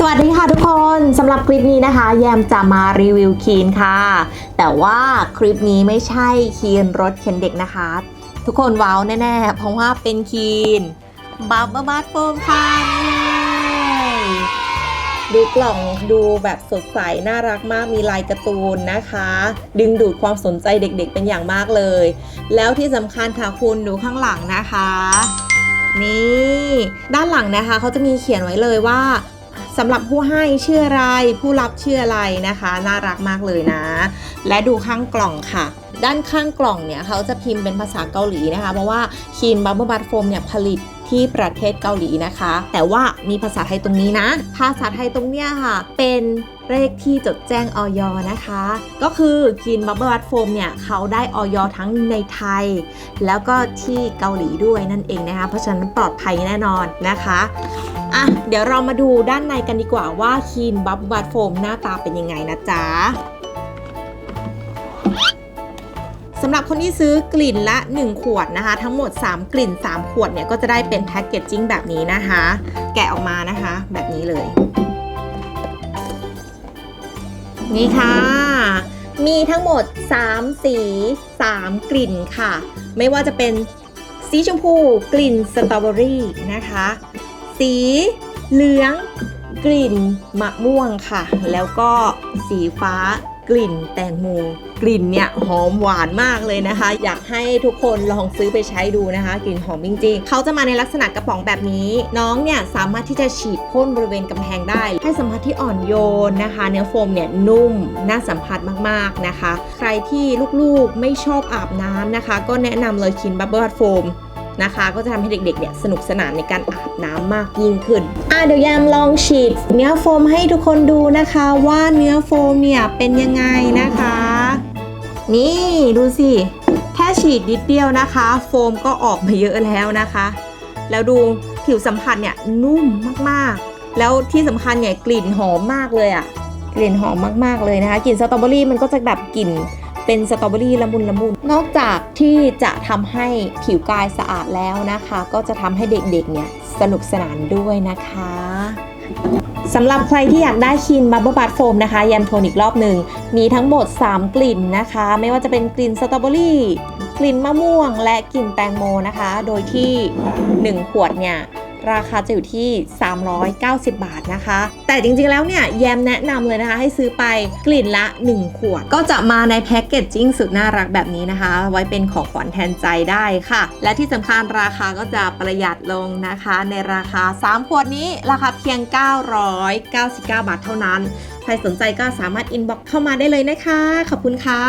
สวัสดีค่ะทุกคนสำหรับคลิปนี้นะคะ แยมจะมารีวิวคีนค่ะ แต่ว่าคลิปนี้ไม่ใช่คีนรถเข็นเด็กนะคะ ทุกคนว้าวแน่ ๆ เพราะว่าเป็นคีนบับเบอร์บัตโฟมค่ะ ดูกล่องดูแบบสดใส น่ารักมากมีลายการ์ตูนนะคะ ดึงดูดความสนใจเด็กๆเป็นอย่างมากเลย แล้วที่สำคัญค่ะคุณดูข้างหลังนะคะ นี่ ด้านหลังนะคะเขาจะมีเขียนไว้เลยว่า สำหรับผู้ให้ชื่ออะไร ผู้รับชื่ออะไรนะคะ น่ารักมากเลยนะ และดูข้างกล่องค่ะ ด้านข้างกล่องเนี่ยเขาจะพิมพ์เป็นภาษาเกาหลีนะคะ เพราะว่าคีนบับเบิลบัตโฟมเนี่ยผลิตที่ประเทศเกาหลีนะคะ แต่ว่ามีภาษาไทยตรงนี้นะ ภาษาไทยตรงเนี้ยค่ะ เป็นเลขที่จดแจ้งออยนะคะ ก็คือคีนบับเบิลบัตโฟมเนี่ยเขาได้ออยทั้งในไทย แล้วก็ที่เกาหลีด้วยนั่นเองนะคะ เพราะฉะนั้นปลอดภัยแน่นอนนะคะ อะ เดี๋ยวเรามาดูด้านในกันดีกว่าว่าคีนบับบัตโฟมหน้าตาเป็นยังไงนะจ๊ะสำหรับคนที่ซื้อกลิ่นละ 1 ขวดนะคะ ทั้งหมด 3 กลิ่น 3 ขวดเนี่ย ก็จะได้เป็นแพ็กเกจจิ้งแบบนี้นะคะ แกะออกมานะคะ แบบนี้เลย นี่ค่ะ มีทั้งหมด 3 สี 3 กลิ่นค่ะ ไม่ว่าจะเป็นสีชมพูกลิ่นสตรอเบอรี่นะคะ สีเหลืองกลิ่นมะม่วงค่ะ แล้วก็สีฟ้ากลิ่นแตงโมกลิ่นเนี่ยหอมหวานมากเลยนะคะ อยากให้ทุกคนลองซื้อไปใช้ดูนะคะ กลิ่นหอมจริงๆ เขาจะมาในลักษณะกระป๋องแบบนี้ น้องเนี่ยสามารถที่จะฉีดพ่นบริเวณกำแพงได้ ให้สัมผัสที่อ่อนโยนนะคะ เนื้อโฟมเนี่ยนุ่มน่าสัมผัสมากๆนะคะ ใครที่ลูกๆไม่ชอบอาบน้ำนะคะ ก็แนะนำเลยคินบับเบิลโฟม นะคะ ก็จะทำให้เด็กๆเนี่ยสนุกสนานในการอาบน้ำมากยิ่งขึ้นอะเดี๋ยวยามลองฉีดเนื้อโฟมให้ทุกคนดูนะคะว่าเนื้อโฟมเนี่ยเป็นยังไงนะคะ นี่ดูสิแค่ฉีดนิดเดียวนะคะ โฟมก็ออกมาเยอะแล้วนะคะ แล้วดูผิวสัมผัสเนี่ยนุ่มมากๆ แล้วที่สำคัญเนี่ยกลิ่นหอมมากเลยอะ่ะกลิ่นหอมมากๆเลยนะคะกลิ่นสตรอเบอรี่มันก็จะแบบกลิ่น เป็นสตรอเบอรี่ละมุนละมุน นอกจากที่จะทำให้ผิวกายสะอาดแล้วนะคะ ก็จะทำให้เด็กๆเนี่ยสนุกสนานด้วยนะคะสำหรับใครที่อยากได้คินบับเบิลบัตโฟมนะคะยันโทนอีกรอบหนึ่ง มีทั้งหมด 3 กลิ่นนะคะ ไม่ว่าจะเป็นกลิ่นสตรอเบอรี่กลิ่นมะม่วง และกลิ่นแตงโมนะคะ โดยที่ 1 ขวดเนี่ย ราคาจะอยู่ที่ 390 บาทนะคะ แต่จริงๆแล้วเนี่ยแยมแนะนำเลยนะคะ ให้ซื้อไปกลิ่นละ 1 ขวด ก็จะมาในแพ็กเกจจิ้งสุดน่ารักแบบนี้นะคะ ไว้เป็นของขวัญแทนใจได้ค่ะ และที่สำคัญราคาก็จะประหยัดลงนะคะ ในราคา 3 ขวดนี้ราคาเพียง 999 บาทเท่านั้น ใครสนใจก็สามารถอินบ็อกเข้ามาได้เลยนะคะ ขอบคุณค่ะ